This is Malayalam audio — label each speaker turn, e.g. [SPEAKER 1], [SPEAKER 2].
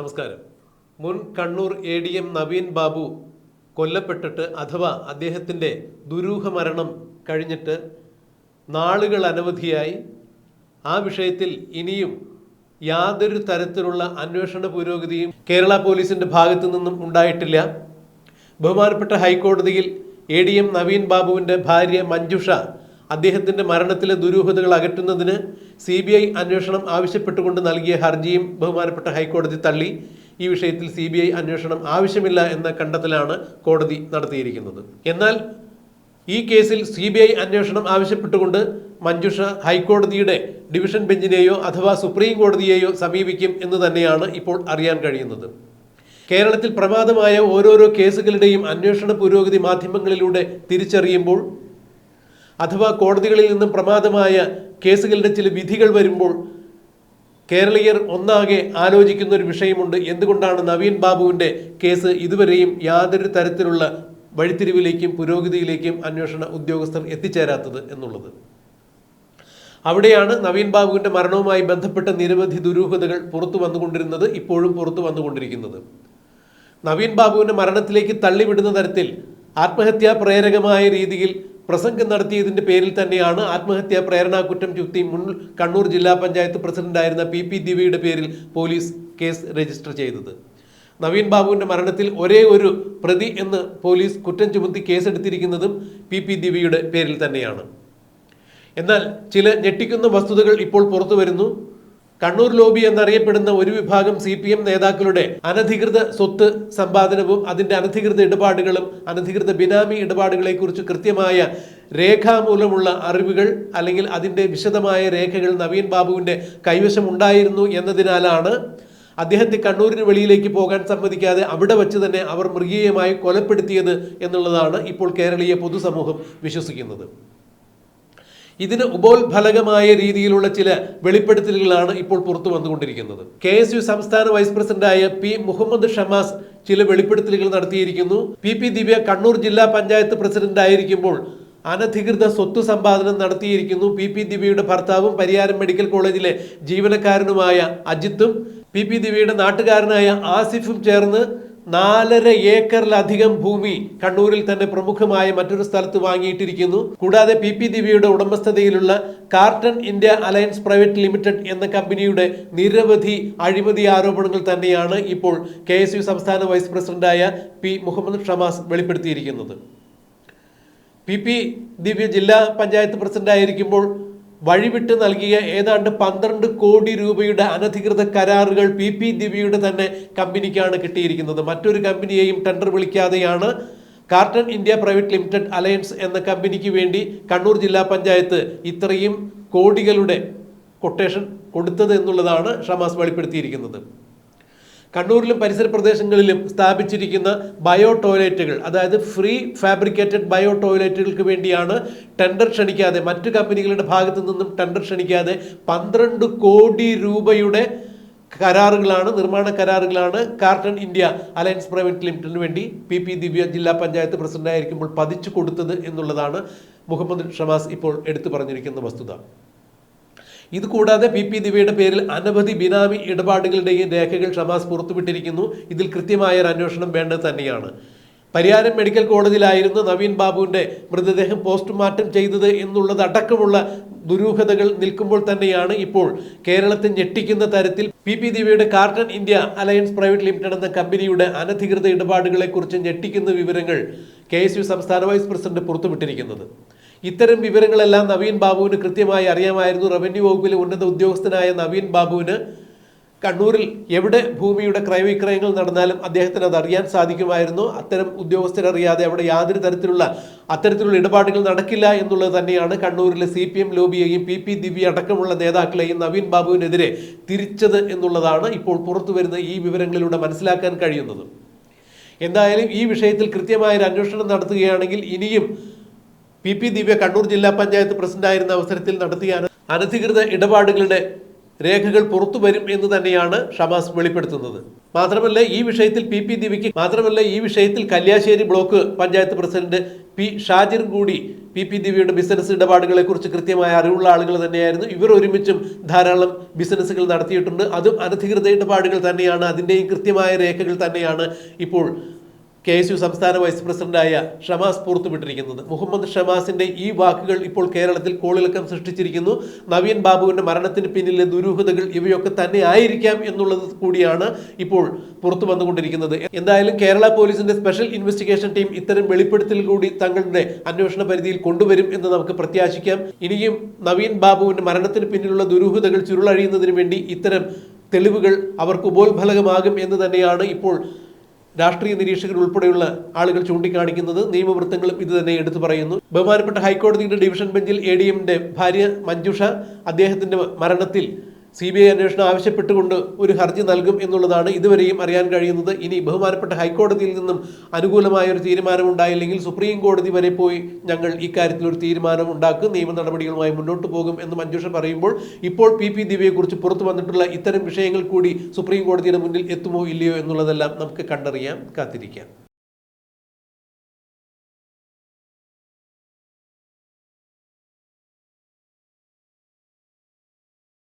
[SPEAKER 1] നമസ്കാരം. മുൻ Kannur A D M Naveen Babu കൊല്ലപ്പെട്ടിട്ട് അഥവാ അദ്ദേഹത്തിന്റെ ദുരൂഹ മരണം കഴിഞ്ഞിട്ട് നാളുകൾ അനവധിയായി. ആ വിഷയത്തിൽ ഇനിയും യാതൊരു തരത്തിലുള്ള അന്വേഷണ പുരോഗതിയും കേരള പോലീസിന്റെ ഭാഗത്തു നിന്നും ഉണ്ടായിട്ടില്ല. ബഹുമാനപ്പെട്ട ഹൈക്കോടതിയിൽ എ ഡി എം നവീൻ ബാബുവിന്റെ ഭാര്യ മഞ്ജുഷ അദ്ദേഹത്തിന്റെ മരണത്തിലെ ദുരൂഹതകൾ അകറ്റുന്നതിന് സി ബി ഐ അന്വേഷണം ആവശ്യപ്പെട്ടുകൊണ്ട് നൽകിയ ഹർജിയും ബഹുമാനപ്പെട്ട ഹൈക്കോടതി തള്ളി. ഈ വിഷയത്തിൽ സി ബി ഐ അന്വേഷണം ആവശ്യമില്ല എന്ന കണ്ടെത്തലാണ് കോടതി നടത്തിയിരിക്കുന്നത്. എന്നാൽ ഈ കേസിൽ സി ബി ഐ അന്വേഷണം ആവശ്യപ്പെട്ടുകൊണ്ട് മഞ്ജുഷ ഹൈക്കോടതിയുടെ ഡിവിഷൻ ബെഞ്ചിനെയോ അഥവാ സുപ്രീം കോടതിയെയോ സമീപിക്കും എന്ന് തന്നെയാണ് ഇപ്പോൾ അറിയാൻ കഴിയുന്നത്. കേരളത്തിൽ പ്രമാദമായ ഓരോരോ കേസുകളുടെയും അന്വേഷണ പുരോഗതി മാധ്യമങ്ങളിലൂടെ തിരിച്ചറിയുമ്പോൾ അഥവാ കോടതികളിൽ നിന്നും പ്രമാദമായ കേസുകളുടെ ചില വിധികൾ വരുമ്പോൾ കേരളീയർ ഒന്നാകെ ആലോചിക്കുന്ന ഒരു വിഷയമുണ്ട്. എന്തുകൊണ്ടാണ് നവീൻ ബാബുവിന്റെ കേസ് ഇതുവരെയും യാതൊരു തരത്തിലുള്ള വഴിത്തിരിവിലേക്കും പുരോഗതിയിലേക്കും അന്വേഷണ ഉദ്യോഗസ്ഥർ എത്തിച്ചേരാത്തത് എന്നുള്ളത്? അവിടെയാണ് നവീൻ ബാബുവിന്റെ മരണവുമായി ബന്ധപ്പെട്ട നിരവധി ദുരൂഹതകൾ പുറത്തു വന്നുകൊണ്ടിരുന്നത് ഇപ്പോഴും പുറത്തു വന്നുകൊണ്ടിരിക്കുന്നത്. നവീൻ ബാബുവിന്റെ മരണത്തിലേക്ക് തള്ളിവിടുന്ന തരത്തിൽ ആത്മഹത്യാ പ്രേരകമായ രീതിയിൽ പ്രസംഗം നടത്തിയതിന്റെ പേരിൽ തന്നെയാണ് ആത്മഹത്യാ പ്രേരണാ കുറ്റം ചുത്തി മുൻ കണ്ണൂർ ജില്ലാ പഞ്ചായത്ത് പ്രസിഡന്റായിരുന്ന പി പി ദിവിയുടെ പേരിൽ പോലീസ് കേസ് രജിസ്റ്റർ ചെയ്തത്. നവീൻ ബാബുവിന്റെ മരണത്തിൽ ഒരേ ഒരു പ്രതി എന്ന് പോലീസ് കുറ്റം ചുമത്തി കേസെടുത്തിരിക്കുന്നതും പി പി ദിവിയുടെ പേരിൽ തന്നെയാണ്. എന്നാൽ ചില ഞെട്ടിക്കുന്ന വസ്തുതകൾ ഇപ്പോൾ പുറത്തു വരുന്നു കണ്ണൂർ ലോബി എന്നറിയപ്പെടുന്ന ഒരു വിഭാഗം സി പി എം നേതാക്കളുടെ അനധികൃത സ്വത്ത് സമ്പാദനവും അതിന്റെ അനധികൃത ഇടപാടുകളും അനധികൃത ബിനാമി ഇടപാടുകളെ കുറിച്ച് കൃത്യമായ രേഖാമൂലമുള്ള അറിവുകൾ അല്ലെങ്കിൽ അതിന്റെ വിശദമായ രേഖകൾ നവീൻ ബാബുവിന്റെ കൈവശം ഉണ്ടായിരുന്നു എന്നതിനാലാണ് അദ്ദേഹത്തെ കണ്ണൂരിന് വെളിയിലേക്ക് പോകാൻ സമ്മതിക്കാതെ അവിടെ വച്ച് തന്നെ അവർ മൃഗീയമായി കൊലപ്പെടുത്തിയത് എന്നുള്ളതാണ് ഇപ്പോൾ കേരളീയ പൊതുസമൂഹം വിശ്വസിക്കുന്നത്. ഇതിന് ഉപോത്ഫലകമായ രീതിയിലുള്ള ചില വെളിപ്പെടുത്തലുകളാണ് ഇപ്പോൾ പുറത്തു വന്നുകൊണ്ടിരിക്കുന്നത്. കെ എസ് യു സംസ്ഥാന വൈസ് പ്രസിഡന്റായ പി മുഹമ്മദ് ഷമാസ് ചില വെളിപ്പെടുത്തലുകൾ നടത്തിയിരിക്കുന്നു. പി പി ദിവ്യ കണ്ണൂർ ജില്ലാ പഞ്ചായത്ത് പ്രസിഡന്റ് ആയിരിക്കുമ്പോൾ അനധികൃത സ്വത്ത് സമ്പാദനം നടത്തിയിരിക്കുന്നു. പി പി ദിവ്യയുടെ ഭർത്താവും പരിയാരം മെഡിക്കൽ കോളേജിലെ ജീവനക്കാരനുമായ അജിത്തും പി പി ദിവ്യയുടെ നാട്ടുകാരനായ ആസിഫും ചേർന്ന് നാലര ഏക്കറിലധികം ഭൂമി കണ്ണൂരിൽ തന്നെ പ്രമുഖമായ മറ്റൊരു സ്ഥലത്ത് വാങ്ങിയിട്ടിരിക്കുന്നു. കൂടാതെ പി പി ദിവ്യയുടെ ഉടമസ്ഥതയിലുള്ള carton India alliance private limited എന്ന കമ്പനിയുടെ നിരവധി അഴിമതി ആരോപണങ്ങൾ തന്നെയാണ് ഇപ്പോൾ കെ സംസ്ഥാന വൈസ് പ്രസിഡന്റായ പി മുഹമ്മദ് ഷമാസ് വെളിപ്പെടുത്തിയിരിക്കുന്നത്. പി പി ദിവ്യ ജില്ലാ പഞ്ചായത്ത് പ്രസിഡന്റ് ആയിരിക്കുമ്പോൾ വഴിവിട്ട് നൽകിയ ഏതാണ്ട് പന്ത്രണ്ട് കോടി രൂപയുടെ അനധികൃത കരാറുകൾ പി പി ദിവ്യയുടെ തന്നെ കമ്പനിക്കാണ് കിട്ടിയിരിക്കുന്നത്. മറ്റൊരു കമ്പനിയെയും tender വിളിക്കാതെയാണ് carton India private limited alliance എന്ന കമ്പനിക്ക് വേണ്ടി കണ്ണൂർ ജില്ലാ പഞ്ചായത്ത് ഇത്രയും കോടികളുടെ കൊട്ടേഷൻ കൊടുത്തത് എന്നുള്ളതാണ് ഷമാസ് വെളിപ്പെടുത്തിയിരിക്കുന്നത്. കണ്ണൂരിലും പരിസര പ്രദേശങ്ങളിലും സ്ഥാപിച്ചിരിക്കുന്ന ബയോ ടോയ്ലറ്റുകൾ അതായത് ഫ്രീ ഫാബ്രിക്കേറ്റഡ് ബയോ ടോയ്ലറ്റുകൾക്ക് വേണ്ടിയാണ് ടെൻഡർ ക്ഷണിക്കാതെ മറ്റു കമ്പനികളുടെ ഭാഗത്തു നിന്നും ടെൻഡർ ക്ഷണിക്കാതെ പന്ത്രണ്ട് കോടി രൂപയുടെ കരാറുകളാണ് നിർമ്മാണ കരാറുകളാണ് കാർട്ടൺ ഇന്ത്യ അലയൻസ് പ്രൈവറ്റ് ലിമിറ്റഡിന് വേണ്ടി പി പി ദിവ്യ ജില്ലാ പഞ്ചായത്ത് പ്രസിഡന്റായിരിക്കുമ്പോൾ പതിച്ചു കൊടുത്തത് എന്നുള്ളതാണ് മുഹമ്മദ് ഷമാസ് ഇപ്പോൾ എടുത്തു പറഞ്ഞിരിക്കുന്ന വസ്തുത. ഇത് കൂടാതെ പി പി ദിവ്യയുടെ പേരിൽ അനവധി ബിനാമി ഇടപാടുകളുടെയും രേഖകൾ ഷമാസ് പുറത്തുവിട്ടിരിക്കുന്നു. ഇതിൽ കൃത്യമായ ഒരു അന്വേഷണം വേണ്ടത് തന്നെയാണ്. പരിയാരം മെഡിക്കൽ കോളേജിലായിരുന്നു നവീൻ ബാബുവിന്റെ മൃതദേഹം പോസ്റ്റ്മോർട്ടം ചെയ്തത് എന്നുള്ളത് അടക്കമുള്ള ദുരൂഹതകൾ നിൽക്കുമ്പോൾ തന്നെയാണ് ഇപ്പോൾ കേരളത്തെ ഞെട്ടിക്കുന്ന തരത്തിൽ പി പി ദിവ്യയുടെ carton India alliance private limited എന്ന കമ്പനിയുടെ അനധികൃത ഇടപാടുകളെക്കുറിച്ച് ഞെട്ടിക്കുന്ന വിവരങ്ങൾ കെ എസ് യു സംസ്ഥാന വൈസ് പ്രസിഡന്റ് പുറത്തുവിട്ടിരിക്കുന്നത്. ഇത്തരം വിവരങ്ങളെല്ലാം നവീൻ ബാബുവിന് കൃത്യമായി അറിയാമായിരുന്നു. റവന്യൂ വകുപ്പിലെ ഉന്നത ഉദ്യോഗസ്ഥനായ നവീൻ ബാബുവിന് കണ്ണൂരിൽ എവിടെ ഭൂമിയുടെ ക്രയവിക്രയങ്ങൾ നടന്നാലും അദ്ദേഹത്തിന് അത് അറിയാൻ സാധിക്കുമായിരുന്നു. അത്തരം ഉദ്യോഗസ്ഥരറിയാതെ അവിടെ യാതൊരു തരത്തിലുള്ള അത്തരത്തിലുള്ള ഇടപാടുകൾ നടക്കില്ല എന്നുള്ളത് തന്നെയാണ് കണ്ണൂരിലെ സി പി എം ലോബിയെയും പി പി ദിവ്യ അടക്കമുള്ള നേതാക്കളെയും നവീൻ ബാബുവിനെതിരെ തിരിച്ചത് എന്നുള്ളതാണ് ഇപ്പോൾ പുറത്തു വരുന്ന ഈ വിവരങ്ങളിലൂടെ മനസ്സിലാക്കാൻ കഴിയുന്നത്. എന്തായാലും ഈ വിഷയത്തിൽ കൃത്യമായൊരു അന്വേഷണം നടത്തുകയാണെങ്കിൽ ഇനിയും പി പി ദിവ്യ കണ്ണൂർ ജില്ലാ പഞ്ചായത്ത് പ്രസിഡന്റായിരുന്ന അവസരത്തിൽ നടത്തിയ അനധികൃത ഇടപാടുകളുടെ രേഖകൾ പുറത്തു വരും എന്ന് തന്നെയാണ് ഷമാസ് വെളിപ്പെടുത്തുന്നത്. മാത്രമല്ല ഈ വിഷയത്തിൽ പി പി ദിവ്യക്ക് മാത്രമല്ല ഈ വിഷയത്തിൽ Kalliasseri block panchayat president P Shajir കൂടി പി പി ദിവ്യയുടെ ബിസിനസ് ഇടപാടുകളെക്കുറിച്ച് കൃത്യമായ അറിവുള്ള ആളുകൾ തന്നെയായിരുന്നു. ഇവർ ഒരുമിച്ചും ധാരാളം ബിസിനസ്സുകൾ നടത്തിയിട്ടുണ്ട്. അതും അനധികൃത ഇടപാടുകൾ തന്നെയാണ്. അതിന്റെയും കൃത്യമായ രേഖകൾ തന്നെയാണ് ഇപ്പോൾ കെ എസ് യു സംസ്ഥാന വൈസ് പ്രസിഡന്റായ ഷമാസ് പുറത്തുവിട്ടിരിക്കുന്നത്. മുഹമ്മദ് ഷമാസിന്റെ ഈ വാക്കുകൾ ഇപ്പോൾ കേരളത്തിൽ കോളിളക്കം സൃഷ്ടിച്ചിരിക്കുന്നു. നവീൻ ബാബുവിന്റെ മരണത്തിന് പിന്നിലെ ദുരൂഹതകൾ ഇവയൊക്കെ തന്നെ ആയിരിക്കാം എന്നുള്ളത് കൂടിയാണ് ഇപ്പോൾ പുറത്തു വന്നുകൊണ്ടിരിക്കുന്നത്. എന്തായാലും കേരള പോലീസിന്റെ സ്പെഷ്യൽ ഇൻവെസ്റ്റിഗേഷൻ ടീം ഇത്തരം വെളിപ്പെടുത്തൽ കൂടി തങ്ങളുടെ അന്വേഷണ പരിധിയിൽ കൊണ്ടുവരും എന്ന് നമുക്ക് പ്രത്യാശിക്കാം. ഇനിയും നവീൻ ബാബുവിന്റെ മരണത്തിന് പിന്നിലുള്ള ദുരൂഹതകൾ ചുരുളഴിയുന്നതിന് വേണ്ടി ഇത്തരം തെളിവുകൾ അവർക്ക് ഉപോത്ഫലകമാകും എന്ന് തന്നെയാണ് ഇപ്പോൾ രാഷ്ട്രീയ നിരീക്ഷകർ ഉൾപ്പെടെയുള്ള ആളുകൾ ചൂണ്ടിക്കാണിക്കുന്നത് നിയമവൃത്തങ്ങളും ഇത് തന്നെ എടുത്തു പറയുന്നു. ബഹുമാനപ്പെട്ട ഹൈക്കോടതിയുടെ ഡിവിഷൻ ബെഞ്ചിൽ എ ഡി എമ്മിന്റെ ഭാര്യ മഞ്ജുഷ അദ്ദേഹത്തിന്റെ മരണത്തിൽ സി ബി ഐ അന്വേഷണം ആവശ്യപ്പെട്ടുകൊണ്ട് ഒരു ഹർജി നൽകും എന്നുള്ളതാണ് ഇതുവരെയും അറിയാൻ കഴിയുന്നത്. ഇനി ബഹുമാനപ്പെട്ട ഹൈക്കോടതിയിൽ നിന്നും അനുകൂലമായ ഒരു തീരുമാനം ഉണ്ടായില്ലെങ്കിൽ സുപ്രീം കോടതി വരെ പോയി ഞങ്ങൾ ഇക്കാര്യത്തിൽ ഒരു തീരുമാനം ഉണ്ടാക്കും. നിയമ നടപടികളുമായി മുന്നോട്ട് പോകും എന്ന് മഞ്ജുഷ പറയുമ്പോൾ ഇപ്പോൾ പി പി ദിവ്യയെക്കുറിച്ച് പുറത്തു വന്നിട്ടുള്ള ഇത്തരം വിഷയങ്ങൾ കൂടി സുപ്രീം കോടതിയുടെ മുന്നിൽ എത്തുമോ ഇല്ലയോ എന്നുള്ളതെല്ലാം നമുക്ക് കണ്ടറിയാം കാത്തിരിക്കാം.